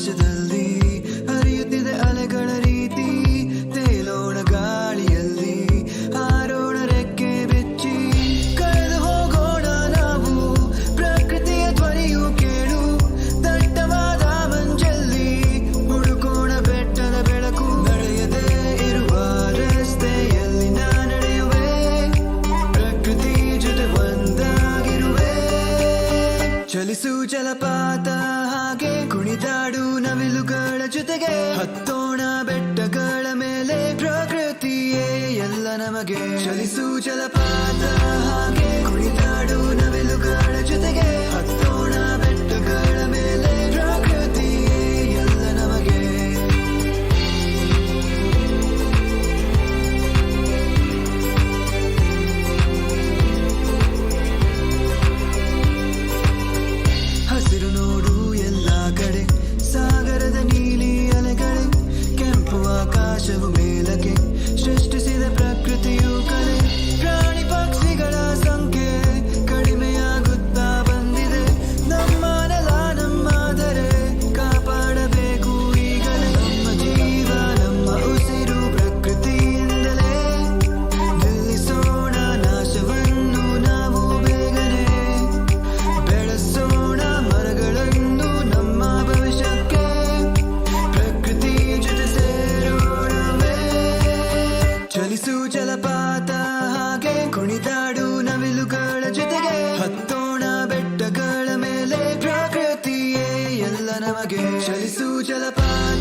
rise to the lead. ಜಲಪಾತ ಹಾಗೆ ಕುಣಿದಾಡು ನವಿಲುಗಳ ಜೊತೆಗೆ. ಹತ್ತೋಣ ಬೆಟ್ಟಗಳ ಮೇಲೆ ಪ್ರಕೃತಿಯೇ ಎಲ್ಲ ನಮಗೆ. ಚಲಿಸು ಜಲಪಾತ ಹಾಗೆ ಕುಣಿದ ಜಲಪಾತ ಹಾಗೆ ಕುಣಿದಾಡು ನವಿಲುಗಳ ಜೊತೆಗೆ. ಹತ್ತೋಣ ಬೆಟ್ಟಗಳ ಮೇಲೆ ಪ್ರಕೃತಿಯೇ ಎಲ್ಲ ನಮಗೆ. ಚಲಿಸು ಜಲಪಾತ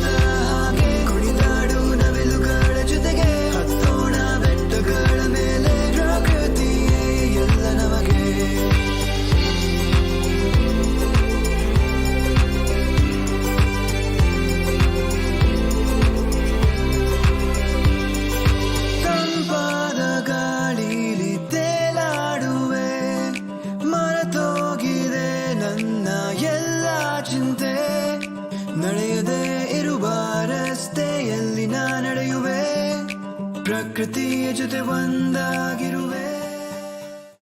ನಡೆಯದೆ ಇರುವ ರಸ್ತೆಯಲ್ಲಿ ನಾ ನಡೆಯುವೆ. ಪ್ರಕೃತಿಯ ಜೊತೆ ಒಂದಾಗಿರುವೆ.